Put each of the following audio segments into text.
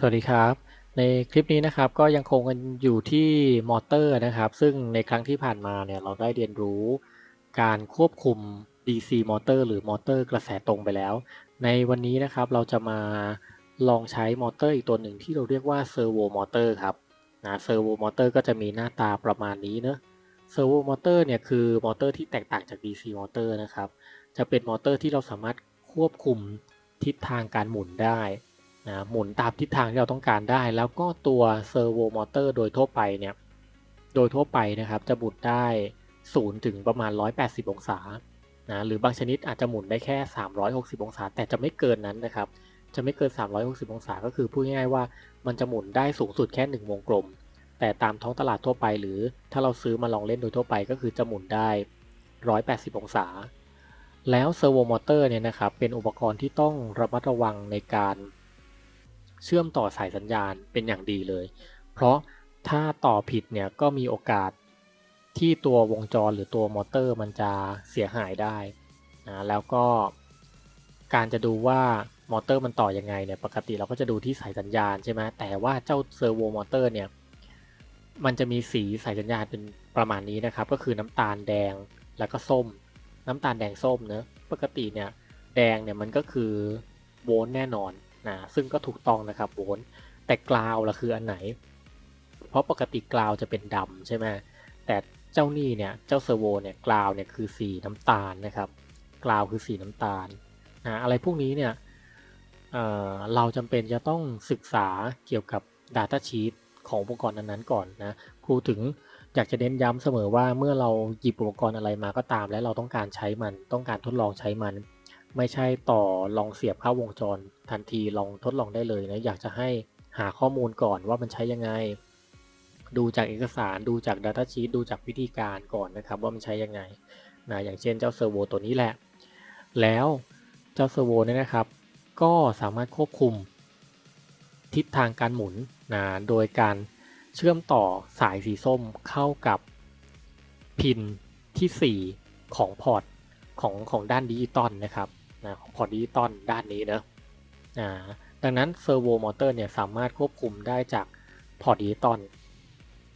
สวัสดีครับ ในคลิปนี้นะครับก็ยังคงกันอยู่ที่มอเตอร์นะครับ ซึ่งในครั้งที่ผ่านมาเนี่ยเราได้เรียนรู้การควบคุม DC มอเตอร์หรือมอเตอร์กระแสตรงไปแล้ว ในวันนี้นะครับเราจะมาลองใช้มอเตอร์อีกตัวหนึ่งที่เราเรียกว่าเซอร์โวมอเตอร์ครับนะเซอร์โวมอเตอร์ก็จะมีหน้าตาประมาณนี้เนอะเซอร์โวมอเตอร์เนี่ยคือมอเตอร์ที่แตกต่างจาก DC มอเตอร์นะครับจะเป็นมอเตอร์ที่เราสามารถควบคุมทิศทางการหมุนได้ นะหมุนตามทิศทางที่เราต้องการได้ แล้วก็ตัวเซอร์โวมอเตอร์โดยทั่วไปเนี่ยโดยทั่วไปนะครับจะหมุนได้ 0 ถึงประมาณ 180 องศานะหรือบางชนิดอาจจะหมุนได้แค่ 360 องศา แต่จะไม่เกินนั้นนะครับจะไม่เกิน 360 องศา ก็คือพูดง่ายๆว่ามันจะหมุนได้สูงสุดแค่ 1 วงกลม แต่ตามท้องตลาดทั่วไป หรือถ้าเราซื้อมาลองเล่นโดยทั่วไป ก็คือจะหมุนได้ 180 องศา แล้วเซอร์โวมอเตอร์เนี่ยนะครับเป็นอุปกรณ์ที่ต้องระมัดระวังในการ เชื่อมต่อสายสัญญาณเป็นอย่างดีเลย เพราะถ้าต่อผิดเนี่ยก็มีโอกาสที่ตัววงจรหรือตัวมอเตอร์มันจะเสียหายได้นะแล้วก็การจะดูว่ามอเตอร์มันต่อยังไงเนี่ยปกติเราก็จะดูที่สายสัญญาณใช่ไหมแต่ว่าเจ้าเซอร์โวมอเตอร์เนี่ยมันจะมีสีสายสัญญาณเป็นประมาณนี้นะครับ ก็คือน้ำตาลแดงแล้วก็ส้ม น้ำตาลแดงส้มเนะปกติเนี่ยแดงเนี่ยมันก็คือโวลต์แน่นอน นะซึ่งก็ถูกต้องนะครับโวลต์แต่กราวล่ะคืออันไหน เพราะปกติกราวจะเป็นดำใช่ไหมแต่เจ้านี่เนี่ยเจ้าเซอร์โวเนี่ยกราวเนี่ยคือสีน้ำตาลนะครับกราวคือสีน้ำตาลนะอะไรพวกนี้เนี่ยเเราจำเป็นจะต้องศึกษาเกี่ยวกับ Data Sheet ของอุปกรณ์นั้นๆก่อนนะครูถึงอยากจะเน้นย้ำเสมอว่าเมื่อเราหยิบอุปกรณ์อะไรมาก็ตาม และเราต้องการใช้มันต้องการทดลองใช้มัน ไม่ใช่ต่อลองเสียบเข้าวงจร ทันทีลองทดลองได้เลยนะอยากจะให้หาข้อมูลก่อนว่ามันใช้ยังไง ดูจากเอกสารดูจาก Data Sheet ดูจากวิธีการก่อนนะครับ ว่ามันใช้ยังไงนะอย่างเช่นเจ้าเซอร์โวตัวนี้แหละ แล้วเจ้าเซอร์โวเนี่ยนะครับ ก็สามารถควบคุมทิศทางการหมุนนะโดยการเชื่อมต่อสายสีส้มเข้ากับพินที่ 4 ของพอร์ตของของด้านดิจิตอลนะครับ นะของพอร์ตดิจิตอลด้านนี้นะนะดังนั้นเซอร์โวมอเตอร์เนี่ยสามารถควบคุมได้จากพอร์ตดิจิตอล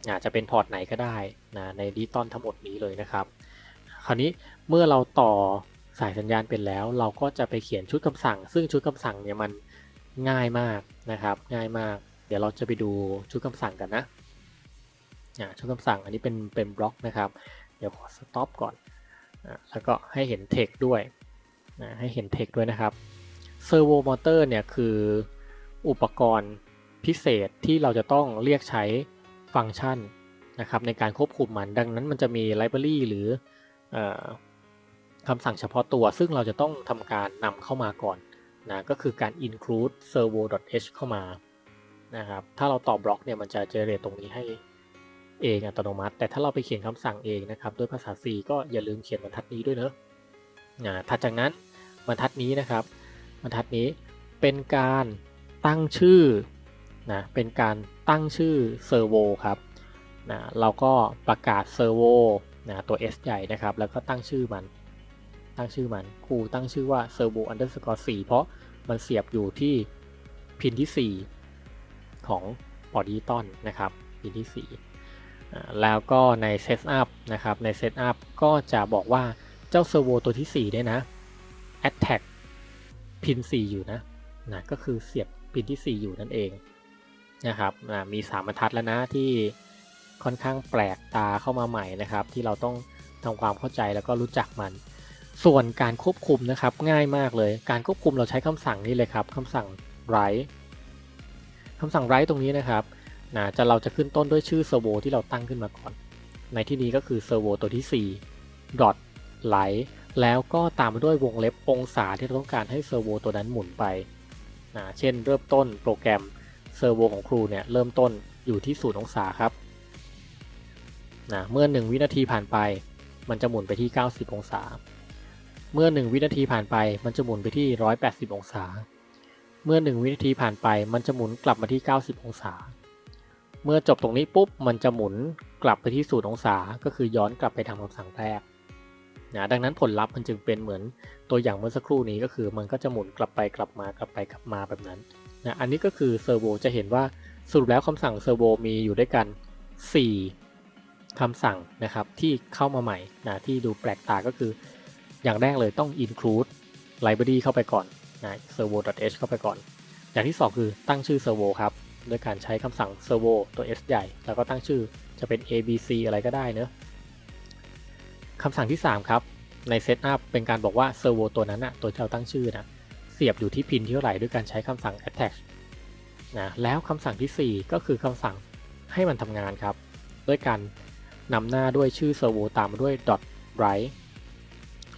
อาจจะเป็นพอร์ตไหนก็ได้นะในดิจิตอลทั้งหมดนี้เลยนะครับ คราวนี้เมื่อเราต่อสายสัญญาณเป็นแล้ว เราก็จะไปเขียนชุดคำสั่ง ซึ่งชุดคำสั่งเนี่ยมันง่ายมากนะครับ ง่ายมาก เดี๋ยวเราจะไปดูชุดคำสั่งกันนะชุดคำสั่งอันนี้เป็นเป็นบล็อกนะครับ เดี๋ยวขอสต็อปก่อน แล้วก็ให้เห็นเทคด้วย นะให้เห็นเทคด้วยนะครับเซอร์โวมอเตอร์เนี่ยคืออุปกรณ์พิเศษที่เราจะต้องเรียกใช้ฟังก์ชันนะครับในการควบคุมมัน ดังนั้นมันจะมีไลบรารีหรือคำสั่งเฉพาะตัว ซึ่งเราจะต้องทำการนำเข้ามาก่อนนะก็คือการ include servo.h เข้ามานะครับถ้าเราต่อบล็อกเนี่ยมันจะเจเนเรตตรงนี้ให้เองอัตโนมัติ แต่ถ้าเราไปเขียนคำสั่งเองนะครับด้วยภาษา C ก็อย่าลืมเขียนบรรทัดนี้ด้วยเนอะ ถัดจากนั้นบรรทัดนี้นะครับ บรรทัดนี้เป็นการตั้งชื่อนะเป็นการตั้งชื่อเซอร์โวครับนะเราก็ประกาศเซอร์โวนะตัว S ใหญ่นะครับ แล้วก็ตั้งชื่อมัน ตั้งชื่อมันครูตั้งชื่อว่า servo underscore 4เพราะมันเสียบอยู่ที่พินที่ 4 ของพอดิจิตอลนะครับ พินที่ 4 แล้วก็ใน setup นะครับ ใน setup ก็จะบอกว่า เจ้าเซอร์โวตัวที่4เนี่ยนะ attack พิน 4 อยู่นะนะก็คือเสียบพินที่ 4 อยู่นั่นเองนะครับนะมีสามบรรทัดแล้วนะที่ค่อนข้างแปลกตาเข้ามาใหม่นะครับ ที่เราต้องทำความเข้าใจแล้วก็รู้จักมัน ส่วนการควบคุมนะครับง่ายมากเลย การควบคุมเราใช้คำสั่งนี้เลยครับคำสั่ง write คำสั่ง write ตรงนี้นะครับนะจะเราจะขึ้นต้นด้วยชื่อ servo ที่เราตั้งขึ้นมาก่อน ในที่นี้ก็คือ servo ตัวที่4 dot write แล้วก็ตามมาด้วยวงเล็บองศาที่เราต้องการให้ servo ตัวนั้นหมุนไปนะเช่นเริ่มต้นโปรแกรมเซอร์โวของครูเนี่ยเริ่มต้นอยู่ที่0องศาครับนะเมื่อ 1 วินาทีผ่านไป มันจะหมุนไปที่ 90 องศา เมื่อ 1 วินาทีผ่านไป มันจะหมุนไปที่ 180 องศา เมื่อ 1 วินาทีผ่านไป มันจะหมุนกลับมาที่ 90 องศา เมื่อจบตรงนี้ปุ๊บ มันจะหมุนกลับไปที่0องศา ก็คือย้อนกลับไปทำคำสั่งแรก นะดังนั้นผลลัพธ์มันจึงเป็นเหมือนตัวอย่างเมื่อสักครู่นี้ก็คือ มันก็จะหมุนกลับไปกลับมากลับไปกลับมาแบบนั้นนะอันนี้ก็คือเซอร์โวจะเห็นว่าสรุปแล้วคำสั่งเซอร์โวมีอยู่ด้วยกัน 4คำสั่งนะครับที่เข้ามาใหม่นะที่ดูแปลกตาก็คือ อย่างแรกเลยต้อง include library เข้าไปก่อนนะ servo.h เข้าไปก่อน อย่างที่ 2 คือตั้งชื่อ servo ครับด้วยการใช้คำสั่ง servo ตัว s ใหญ่ แล้วก็ตั้งชื่อจะเป็น abc อะไรก็ได้เนอะ คำสั่งที่ 3 ครับ ใน setup เป็นการบอกว่า servo ตัวนั้นนะตัวที่เราตั้งชื่อนะเสียบอยู่ที่พินที่เท่าไหร่ด้วยการใช้คำสั่ง attach นะแล้วคำสั่งทีสี่4 ก็คือคำสั่งให้มันทำงานครับ ด้วยการนำหน้าด้วยชื่อ servo ตามมาด้วย dot right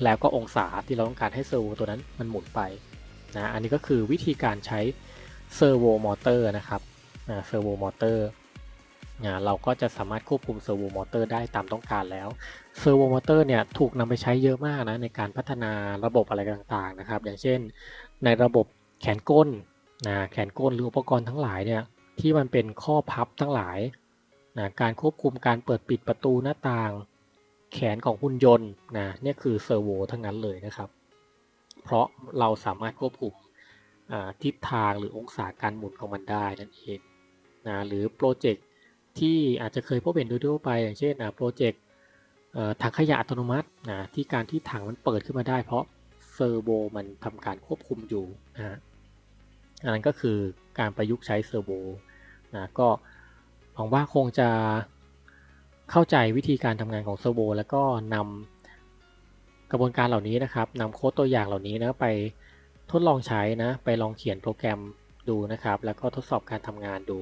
แล้วก็องศาที่เราต้องการให้เซอร์โวตัวนั้นมันหมุนไปนะอันนี้ก็คือวิธีการใช้เซอร์โวมอเตอร์นะครับเซอร์โวมอ เตอร์เราก็จะสามารถควบคุมเซอร์โวมอเตอร์ได้ตามต้องการแล้วเซอร์โวมอเตอร์เนี่ยถูกนำไปใช้เยอะมากนะในการพัฒนาระบบอะไรต่างๆนะครับ อย่างเช่น ในระบบแขนก้นนะแขนก้นหรืออุปกรณ์ทั้งหลายเนี่ยที่มันเป็นข้อพับทั้งหลายนะการควบคุมการเปิดปิดประตูหน้าต่าง แขนของหุ่นยนต์นะเนี่ยคือเซอร์โวทั้งนั้นเลยนะครับ เพราะเราสามารถควบคุมทิศทางหรือองศาการหมุนของมันได้นั่นเองนะหรือโปรเจกต์ ที่อาจจะเคยพบเห็นโดยทั่วไป อย่างเช่นโปรเจกต์ถังขยะอัตโนมัตินะที่การที่ถังมันเปิดขึ้นมาได้ เพราะเซอร์โวมันทำการควบคุมอยู่นะอันนั้นก็คือการประยุกต์ใช้เซอร์โวนะก็หวังว่าคงจะเข้าใจวิธีการทำงานของเซอร์โวแล้วก็นำกระบวนการเหล่านี้นะครับนำโค้ดตัวอย่างเหล่านี้นะไปทดลองใช้นะไปลองเขียนโปรแกรมดูนะครับ แล้วก็ทดสอบการทำงานดู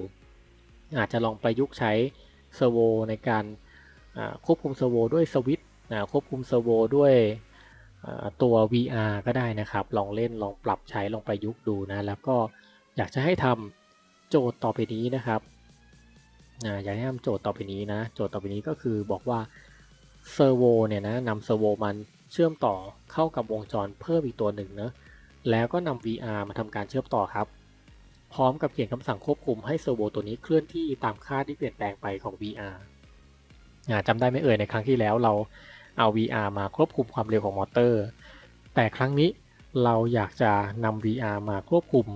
อาจจะลองประยุกต์ใช้เซอร์โวในการควบคุมเซอร์โวด้วยสวิตช์ควบคุมเซอร์โวด้วยตัว VR ก็ได้นะครับ ลองเล่นลองปรับใช้ลองประยุกต์ดูนะ แล้วก็อยากจะให้ทำโจทย์ต่อไปนี้นะครับอยากให้ทำโจทย์ต่อไปนี้นะ โจทย์ต่อไปนี้ก็คือบอกว่าเซอร์โวเนี่ยนะนำเซอร์โวมันเชื่อมต่อเข้ากับวงจรเพิ่มอีกตัวหนึ่งนะแล้วก็นำ VR มาทำการเชื่อมต่อครับ พร้อมกับเขียนคำสั่งควบคุมให้เซอร์โวตัวนี้เคลื่อนที่ตามค่าที่เปลี่ยนแปลงไปของ VR จำได้ไหมเอ่ยในครั้งที่แล้วเราเอา VR มาควบคุมความเร็วของมอเตอร์ แต่ครั้งนี้เราอยากจะนำ VR มาควบคุม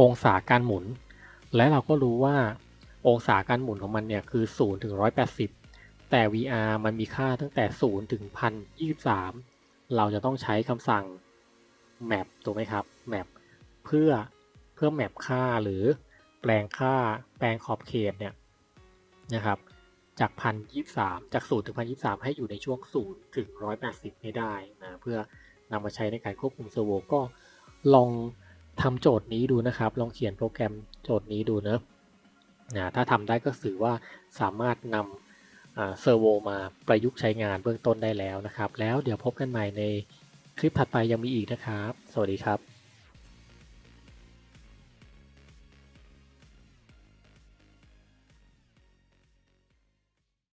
องศาการหมุน และเราก็รู้ว่าองศาการหมุนของมันเนี่ยคือ 0 ถึง 180 แต่ VR มันมีค่าตั้งแต่ 0 ถึง 1023 เราจะต้องใช้คำสั่ง map ถูกไหมครับ map เพื่อ เพื่อ map ค่าหรือแปลงค่าแปลงขอบเขตเนี่ยนะครับจาก1023จาก0ถึง1023ให้อยู่ในช่วง0ถึง180ให้ได้นะเพื่อนำมาใช้ในการควบคุมเซอร์โวก็ลองทำโจทย์นี้ดูนะครับ ลองเขียนโปรแกรมโจทย์นี้ดูเนะนะถ้าทำได้ก็ถือว่าสามารถนำเซอร์โวมาประยุกต์ใช้งานเบื้องต้นได้แล้วนะครับ แล้วเดี๋ยวพบกันใหม่ในคลิปถัดไปยังมีอีกนะครับ สวัสดีครับ